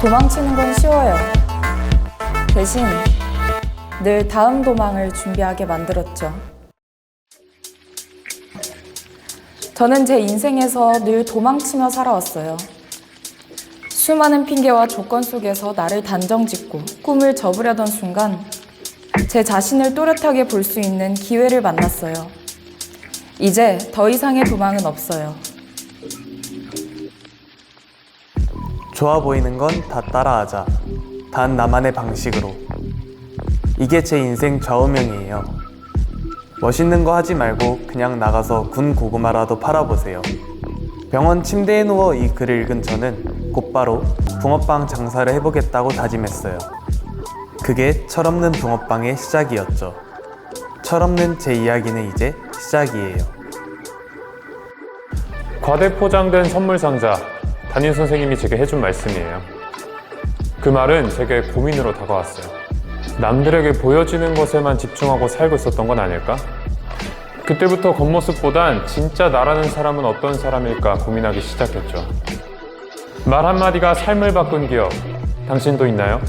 도망치는 건 쉬워요. 대신 늘 다음 도망을 준비하게 만들었죠. 저는 제 인생에서 늘 도망치며 살아왔어요. 수많은 핑계와 조건 속에서 나를 단정 짓고 꿈을 접으려던 순간 제 자신을 또렷하게 볼 수 있는 기회를 만났어요. 이제 더 이상의 도망은 없어요. 좋아 보이는 건 다 따라하자. 단 나만의 방식으로. 이게 제 인생 좌우명이에요. 멋있는 거 하지 말고 그냥 나가서 군 고구마라도 팔아보세요. 병원 침대에 누워 이 글을 읽은 저는 곧바로 붕어빵 장사를 해보겠다고 다짐했어요. 그게 철없는 붕어빵의 시작이었죠. 철없는 제 이야기는 이제 시작이에요. 과대 포장된 선물 상자 담임 선생님이 제게 해준 말씀이에요. 그 말은 제게 고민으로 다가왔어요. 남들에게 보여지는 것에만 집중하고 살고 있었던 건 아닐까? 그때부터 겉모습보단 진짜 나라는 사람은 어떤 사람일까 고민하기 시작했죠. 말 한마디가 삶을 바꾼 기억, 당신도 있나요?